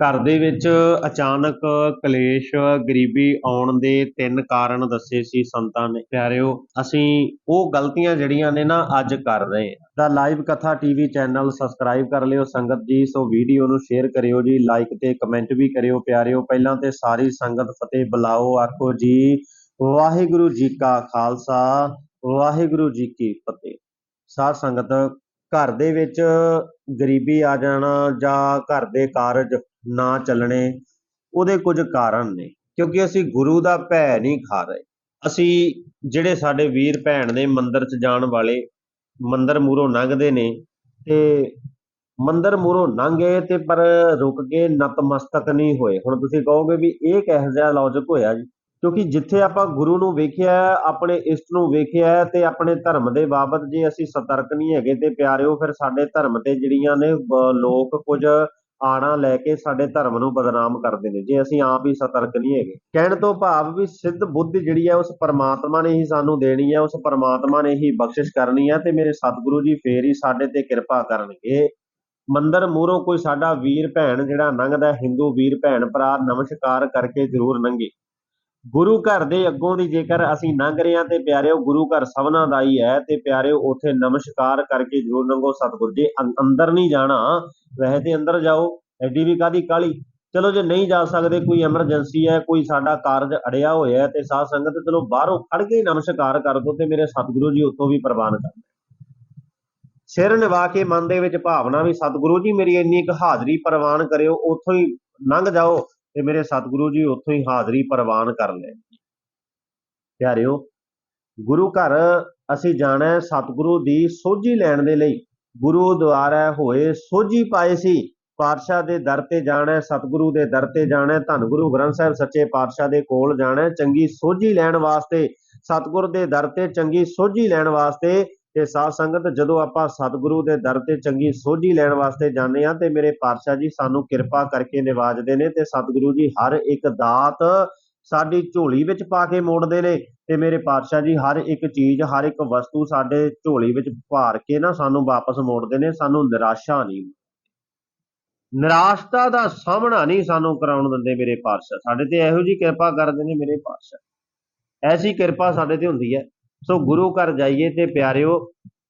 ਘਰ ਦੇ ਵਿੱਚ ਅਚਾਨਕ ਕਲੇਸ਼, ਗਰੀਬੀ ਆਉਣ ਦੇ ਤਿੰਨ ਕਾਰਨ ਦੱਸੇ ਸੀ ਸੰਤਾਂ ਨੇ। ਪਿਆਰਿਓ, ਅਸੀਂ ਉਹ ਗਲਤੀਆਂ ਜਿਹੜੀਆਂ ਨੇ ਨਾ ਅੱਜ ਕਰ ਰਹੇ ਹਾਂ। ਦਾ ਲਾਈਵ ਕਥਾ ਟੀਵੀ ਚੈਨਲ ਸਬਸਕ੍ਰਾਈਬ ਕਰ ਲਿਓ ਸੰਗਤ ਜੀ, ਸੋ ਵੀਡੀਓ ਨੂੰ ਸ਼ੇਅਰ ਕਰਿਓ ਜੀ ਲਾਈਕ ਤੇ ਕਮੈਂਟ ਵੀ ਕਰਿਓ ਪਿਆਰਿਓ। ਪਹਿਲਾਂ ਤੇ ਸਾਰੀ ਸੰਗਤ ਫਤਿਹ ਬੁਲਾਓ, ਆਖੋ ਜੀ, ਵਾਹਿਗੁਰੂ ਜੀ ਕਾ ਖਾਲਸਾ, ਵਾਹਿਗੁਰੂ ਜੀ ਕੀ ਫਤਿਹ। ਸਾਧ ਸੰਗਤ, ਘਰ ਦੇ ਵਿੱਚ ਗਰੀਬੀ ਆ ਜਾਣਾ ਜਾਂ ਘਰ ਦੇ ਕਾਰਜ ਨਾ ਚੱਲਣੇ, ਉਹਦੇ ਕੁਝ ਕਾਰਨ ਨੇ। ਕਿਉਂਕਿ ਅਸੀਂ ਗੁਰੂ ਦਾ ਭੈ ਨਹੀਂ ਖਾ ਰਹੇ। ਅਸੀਂ ਜਿਹੜੇ ਸਾਡੇ ਵੀਰ ਭੈਣ ਨੇ ਮੰਦਰ 'ਚ ਜਾਣ ਵਾਲੇ, ਮੰਦਿਰ ਮੂਹਰੋਂ ਲੰਘਦੇ ਨੇ ਤੇ ਮੰਦਿਰ ਮੂਹਰੋਂ ਲੰਘੇ ਤੇ ਪਰ ਰੁਕ ਕੇ ਨਤਮਸਤਕ ਨਹੀਂ ਹੋਏ। ਹੁਣ ਤੁਸੀਂ ਕਹੋਗੇ ਵੀ ਇਹ ਕਿਹੋ ਜਿਹਾ ਲੌਜੀਕ ਹੋਇਆ ਜੀ? ਕਿਉਂਕਿ ਜਿੱਥੇ ਆਪਾਂ ਗੁਰੂ ਨੂੰ ਵੇਖਿਆ, ਆਪਣੇ ਇਸ਼ਟ ਨੂੰ ਵੇਖਿਆ ਤੇ ਆਪਣੇ ਧਰਮ ਦੇ ਬਾਬਤ ਜੇ ਅਸੀਂ ਸਤਰਕ ਨਹੀਂ ਹੈਗੇ ਤੇ ਪਿਆਰਿਓ, ਫਿਰ ਸਾਡੇ ਧਰਮ ਤੇ ਜਿਹੜੀਆਂ ਨੇ ਲੋਕ ਕੁਝ ਆਣਾ ਲੈ ਕੇ ਸਾਡੇ ਧਰਮ ਨੂੰ ਬਦਨਾਮ ਕਰਦੇ ਨੇ ਜੇ ਅਸੀਂ ਆਪ ਹੀ ਸਤਰਕ ਨਹੀਂ ਹੈਗੇ ਕਹਿਣ ਤੋਂ ਭਾਵ ਵੀ ਸਿੱਧ ਬੁੱਧ ਜਿਹੜੀ ਹੈ ਉਸ ਪਰਮਾਤਮਾ ਨੇ ਹੀ ਸਾਨੂੰ ਦੇਣੀ ਹੈ ਉਸ ਪਰਮਾਤਮਾ ਨੇ ਹੀ ਬਖਸ਼ਿਸ਼ ਕਰਨੀ ਹੈ ਤੇ ਮੇਰੇ ਸਤਿਗੁਰੂ ਜੀ ਫੇਰ ਹੀ ਸਾਡੇ ਤੇ ਕਿਰਪਾ ਕਰਨਗੇ। ਮੰਦਰ ਮੂਹਰੋਂ ਕੋਈ ਸਾਡਾ ਵੀਰ ਭੈਣ ਜਿਹੜਾ ਲੰਘਦਾ ਹੈ, ਹਿੰਦੂ ਵੀਰ ਭੈਣ ਭਰਾ ਨਮਸਕਾਰ ਕਰਕੇ ਜ਼ਰੂਰ ਲੰਘੇ ਗੁਰੂ ਘਰ ਦੇ ਅੱਗੋਂ ਦੀ ਜੇਕਰ ਅਸੀਂ ਲੰਘ ਰਹੇ ਹਾਂ ਤੇ ਪਿਆਰਿਓ, ਗੁਰੂ ਘਰ ਸਭਨਾਂ ਦਾ ਹੀ ਹੈ ਤੇ ਪਿਆਰਿਓ, ਉਥੇ ਨਮਸਕਾਰ ਕਰਕੇ ਜ਼ਰੂਰ ਲੰਘੋ ਸਤਿਗੁਰ ਜੀ। ਅੰਦਰ ਨਹੀਂ ਜਾਣਾ। ਵੈਸੇ ਤੇ ਅੰਦਰ ਜਾਓ। ਐਡੀ ਵੀ ਕਾਦੀ ਕਾਲੀ ਚਲੋ ਜੇ ਨਹੀਂ ਜਾ ਸਕਦੇ, ਕੋਈ ਐਮਰਜੈਂਸੀ ਹੈ, ਕੋਈ ਸਾਡਾ ਕਾਰਜ ਅੜਿਆ ਹੋਇਆ ਤੇ ਸਾਧ ਸੰਗਤ ਚਲੋ ਬਾਹਰੋਂ ਖੜ ਕੇ ਨਮਸਕਾਰ ਕਰ ਦੋ ਤੇ ਮੇਰੇ ਸਤਿਗੁਰੂ ਜੀ ਉੱਥੋਂ ਵੀ ਪ੍ਰਵਾਨ ਕਰ ਸਿਰ ਨਿਵਾ ਕੇ ਮਨ ਦੇ ਵਿੱਚ ਭਾਵਨਾ ਵੀ ਸਤਿਗੁਰੂ ਜੀ ਮੇਰੀ ਇੰਨੀ ਕੁ ਹਾਜ਼ਰੀ ਪ੍ਰਵਾਨ ਕਰਿਓ, ਉੱਥੋਂ ਹੀ ਲੰਘ ਜਾਓ। ਤੇ ਮੇਰੇ ਸਤਿਗੁਰੂ ਜੀ ਉੱਥੋਂ ਹੀ ਹਾਜ਼ਰੀ ਪ੍ਰਵਾਨ ਕਰ ਲੈ ਪਿਆਰਿਓ, ਗੁਰੂ ਘਰ ਅਸੀਂ ਜਾਣਾ ਸਤਿਗੁਰੂ ਦੀ ਸੋਝੀ ਲੈਣ ਦੇ ਲਈ। ਗੁਰੂ ਦੁਆਰਾ ਹੋਏ ਸੋਝੀ ਪਾਏ ਸੀ। ਪਾਤਸ਼ਾਹ ਦੇ ਦਰ ਤੇ ਜਾਣਾ, ਸਤਿਗੁਰੂ ਦੇ ਦਰ ਤੇ ਜਾਣਾ, ਧੰਨ ਗੁਰੂ ਗ੍ਰੰਥ ਸਾਹਿਬ ਸੱਚੇ ਪਾਤਸ਼ਾਹ ਦੇ ਕੋਲ ਜਾਣਾ। ਚੰਗੀ ਸੋਝੀ ਲੈਣ ਵਾਸਤੇ, ਸਤਿਗੁਰ ਦੇ ਦਰ ਤੇ ਚੰਗੀ ਸੋਝੀ ਲੈਣ ਵਾਸਤੇ ਤੇ ਸਾਧ ਸੰਗਤ, ਜਦੋਂ ਆਪਾਂ ਸਤਿਗੁਰੂ ਦੇ ਦਰ ਤੇ ਚੰਗੀ ਸੋਝੀ ਲੈਣ ਵਾਸਤੇ ਜਾਂਦੇ ਆ ਤੇ ਮੇਰੇ ਪਾਤਸ਼ਾਹ ਜੀ ਸਾਨੂੰ ਕਿਰਪਾ ਕਰਕੇ ਨਿਵਾਜਦੇ ਨੇ ਤੇ ਸਤਿਗੁਰੂ ਜੀ ਹਰ ਇੱਕ ਦਾਤ ਸਾਡੀ ਝੋਲੀ ਵਿੱਚ ਪਾ ਕੇ ਮੋੜਦੇ ਨੇ ਤੇ ਮੇਰੇ ਪਾਤਸ਼ਾਹ ਜੀ ਹਰ ਇੱਕ ਚੀਜ਼, ਹਰ ਇੱਕ ਵਸਤੂ ਸਾਡੇ ਝੋਲੀ ਵਿੱਚ ਭਾਰ ਕੇ ਨਾ ਸਾਨੂੰ ਵਾਪਸ ਮੋੜਦੇ ਨੇ, ਸਾਨੂੰ ਨਿਰਾਸ਼ਾ ਨਹੀਂ, ਨਿਰਾਸ਼ਤਾ ਦਾ ਸਾਹਮਣਾ ਨਹੀਂ ਸਾਨੂੰ ਕਰਾਉਣ ਦਿੰਦੇ ਮੇਰੇ ਪਾਤਸ਼ਾਹ। ਸਾਡੇ ਤੇ ਇਹੋ ਜੀ ਕਿਰਪਾ ਕਰਦੇ ਨੇ ਮੇਰੇ ਪਾਤਸ਼ਾਹ। ਐਸੀ ਕਿਰਪਾ ਸਾਡੇ ਤੇ ਹੁੰਦੀ ਹੈ। ਸੋ ਗੁਰੂ ਘਰ ਜਾਈਏ ਤੇ ਪਿਆਰਿਓ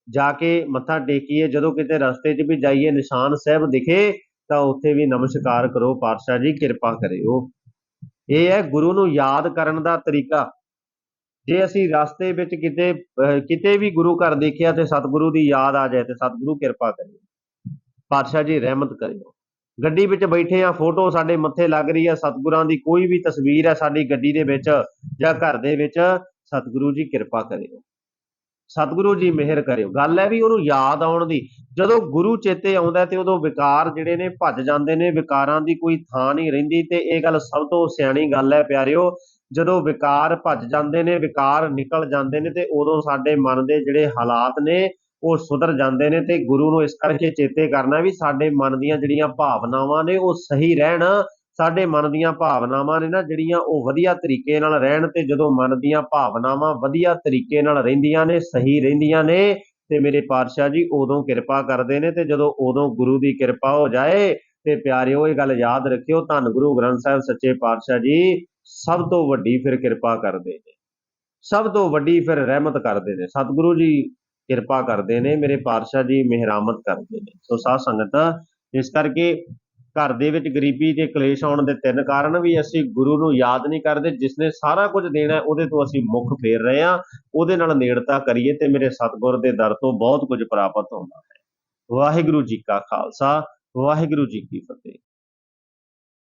ਜਾ ਕੇ ਮੱਥਾ ਟੇਕੀਏ ਜਦੋਂ ਕਿਤੇ ਰਸਤੇ 'ਚ ਵੀ ਜਾਈਏ ਨਿਸ਼ਾਨ ਸਾਹਿਬ ਦਿਖੇ ਤਾਂ ਉੱਥੇ ਵੀ ਨਮਸਕਾਰ ਕਰੋ ਪਾਤਸ਼ਾਹ ਜੀ ਕਿਰਪਾ ਕਰਿਓ। ਇਹ ਹੈ ਗੁਰੂ ਨੂੰ ਯਾਦ ਕਰਨ ਦਾ ਤਰੀਕਾ। ਜੇ ਅਸੀਂ ਰਸਤੇ ਵਿੱਚ ਕਿਤੇ ਅਹ, ਕਿਤੇ ਵੀ ਗੁਰੂ ਘਰ ਦੇਖਿਆ ਤੇ ਸਤਿਗੁਰੂ ਦੀ ਯਾਦ ਆ ਜਾਏ ਤੇ ਸਤਿਗੁਰੂ ਕਿਰਪਾ ਕਰਿਓ ਪਾਤਸ਼ਾਹ ਜੀ ਰਹਿਮਤ ਕਰਿਓ। ਗੱਡੀ ਵਿੱਚ ਬੈਠੇ ਆ ਫੋਟੋ ਸਾਡੇ ਮੱਥੇ ਲੱਗ ਰਹੀ ਹੈ ਸਤਿਗੁਰਾਂ ਦੀ ਕੋਈ ਵੀ ਤਸਵੀਰ ਹੈ ਸਾਡੀ ਗੱਡੀ ਦੇ ਵਿੱਚ ਜਾਂ ਘਰ ਦੇ ਵਿੱਚ ਸਤਿਗੁਰੂ ਜੀ ਕਿਰਪਾ ਕਰਿਓ। ਸਤਿਗੁਰੂ ਜੀ ਮਿਹਰ ਕਰਿਓ। ਗੱਲ ਹੈ ਵੀ ਉਹਨੂੰ ਯਾਦ ਆਉਣ ਦੀ। ਜਦੋਂ ਗੁਰੂ ਚੇਤੇ ਆਉਂਦਾ ਤੇ ਉਦੋਂ ਵਿਕਾਰ ਜਿਹੜੇ ਨੇ ਭੱਜ ਜਾਂਦੇ ਨੇ, ਵਿਕਾਰਾਂ ਦੀ ਕੋਈ ਥਾਂ ਨਹੀਂ ਰਹਿੰਦੀ ਤੇ ਇਹ ਗੱਲ ਸਭ ਤੋਂ ਸਿਆਣੀ ਗੱਲ ਹੈ ਪਿਆਰਿਓ, ਜਦੋਂ ਵਿਕਾਰ ਭੱਜ ਜਾਂਦੇ ਨੇ, ਵਿਕਾਰ ਨਿਕਲ ਜਾਂਦੇ ਨੇ ਤੇ ਉਦੋਂ ਸਾਡੇ ਮਨ ਦੇ ਜਿਹੜੇ ਹਾਲਾਤ ਨੇ, ਉਹ ਸੁਧਰ ਜਾਂਦੇ ਨੇ ਤੇ ਗੁਰੂ ਨੂੰ ਇਸ ਕਰਕੇ ਚੇਤੇ ਕਰਨਾ ਵੀ ਸਾਡੇ ਮਨ ਦੀਆਂ ਜਿਹੜੀਆਂ ਭਾਵਨਾਵਾਂ ਨੇ ਉਹ ਸਹੀ ਰਹਿਣ। ਸਾਡੇ ਮਨ ਦੀਆਂ ਭਾਵਨਾਵਾਂ ਨੇ ਨਾ ਜਿਹੜੀਆਂ ਉਹ ਵਧੀਆ ਤਰੀਕੇ ਨਾਲ ਰਹਿਣ ਤੇ ਜਦੋਂ ਮਨ ਦੀਆਂ ਭਾਵਨਾਵਾਂ ਵਧੀਆ ਤਰੀਕੇ ਨਾਲ ਰਹਿੰਦੀਆਂ ਨੇ, ਸਹੀ ਰਹਿੰਦੀਆਂ ਨੇ, ਤੇ ਮੇਰੇ ਪਾਤਸ਼ਾਹ ਜੀ ਉਦੋਂ ਕਿਰਪਾ ਕਰਦੇ ਨੇ ਤੇ ਜਦੋਂ ਉਦੋਂ ਗੁਰੂ ਦੀ ਕਿਰਪਾ ਹੋ ਜਾਏ ਤੇ ਪਿਆਰਿਓ, ਇਹ ਗੱਲ ਯਾਦ ਰੱਖਿਓ, ਧੰਨ ਗੁਰੂ ਗ੍ਰੰਥ ਸਾਹਿਬ ਸੱਚੇ ਪਾਤਸ਼ਾਹ ਜੀ ਸਭ ਤੋਂ ਵੱਡੀ ਫਿਰ ਕਿਰਪਾ ਕਰਦੇ ਨੇ। ਸਭ ਤੋਂ ਵੱਡੀ ਫਿਰ ਰਹਿਮਤ ਕਰਦੇ ਨੇ। ਸਤਿਗੁਰੂ ਜੀ ਕਿਰਪਾ ਕਰਦੇ ਨੇ, ਮੇਰੇ ਪਾਤਸ਼ਾਹ ਜੀ ਮਿਹਰਾਮਤ ਕਰਦੇ ਨੇ। ਸੋ ਸਾਧ ਸੰਗਤ, ਇਸ ਕਰਕੇ ਘਰ ਦੇ ਵਿੱਚ ਗਰੀਬੀ ਤੇ ਕਲੇਸ਼ ਆਉਣ ਦੇ ਤਿੰਨ ਕਾਰਨ ਵੀ ਅਸੀਂ ਗੁਰੂ ਨੂੰ ਯਾਦ ਨਹੀਂ ਕਰਦੇ ਜਿਸ ਨੇ ਸਾਰਾ ਕੁਝ ਦੇਣਾ ਉਹਦੇ ਤੋਂ ਅਸੀਂ ਮੁੱਖ ਫੇਰ ਰਹੇ ਹਾਂ। ਉਹਦੇ ਨਾਲ ਨੇੜਤਾ ਕਰੀਏ ਤੇ ਮੇਰੇ ਸਤਿਗੁਰ ਦੇ ਦਰ ਤੋਂ ਬਹੁਤ ਕੁਝ ਪ੍ਰਾਪਤ ਹੁੰਦਾ ਹੈ। ਵਾਹਿਗੁਰੂ ਜੀ ਕਾ ਖਾਲਸਾ, ਵਾਹਿਗੁਰੂ ਜੀ ਕੀ ਫਤਿਹ।